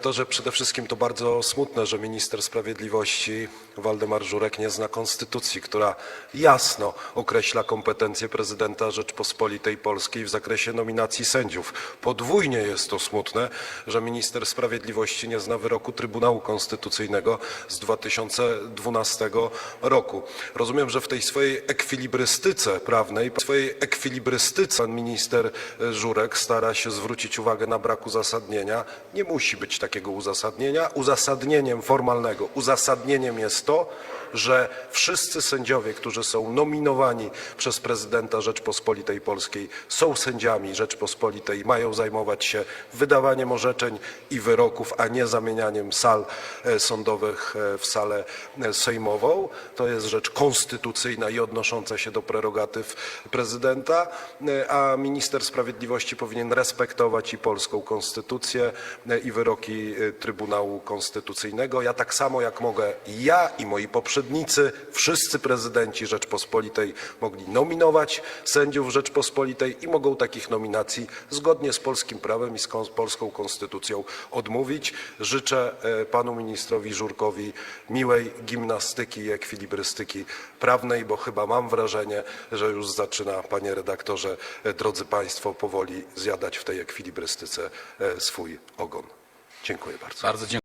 To, że przede wszystkim to bardzo smutne, że minister sprawiedliwości Waldemar Żurek nie zna konstytucji, która jasno określa kompetencje prezydenta Rzeczpospolitej Polskiej w zakresie nominacji sędziów. Podwójnie jest to smutne, że minister sprawiedliwości nie zna wyroku Trybunału Konstytucyjnego z 2012 roku. Rozumiem, że w tej swojej ekwilibrystyce prawnej, w swojej ekwilibrystyce pan minister Żurek stara się zwrócić uwagę na brak uzasadnienia. Nie musi być takiego uzasadnienia. Uzasadnieniem formalnego, uzasadnieniem jest to, że wszyscy sędziowie, którzy są nominowani przez prezydenta Rzeczpospolitej Polskiej, są sędziami Rzeczpospolitej, mają zajmować się wydawaniem orzeczeń i wyroków, a nie zamienianiem sal e, sądowych e, w salę e, sejmową. To jest rzecz konstytucyjna i odnosząca się do prerogatyw prezydenta, a minister sprawiedliwości powinien respektować i polską konstytucję i wyroki e, Trybunału Konstytucyjnego. Ja tak samo jak mogę ja i moi poprzednicy, wszyscy prezydenci Rzeczpospolitej mogli nominować sędziów Rzeczpospolitej i mogą takich nominacji zgodnie z polskim prawem i z polską konstytucją odmówić. Życzę e, panu ministrowi Żurkowi miłej gimnastyki i ekwilibrystyki prawnej, bo chyba mam wrażenie, że już zaczyna, panie redaktorze, e, drodzy państwo, powoli zjadać w tej ekwilibrystyce swój ogon. Dziękuję bardzo. Bardzo dziękuję.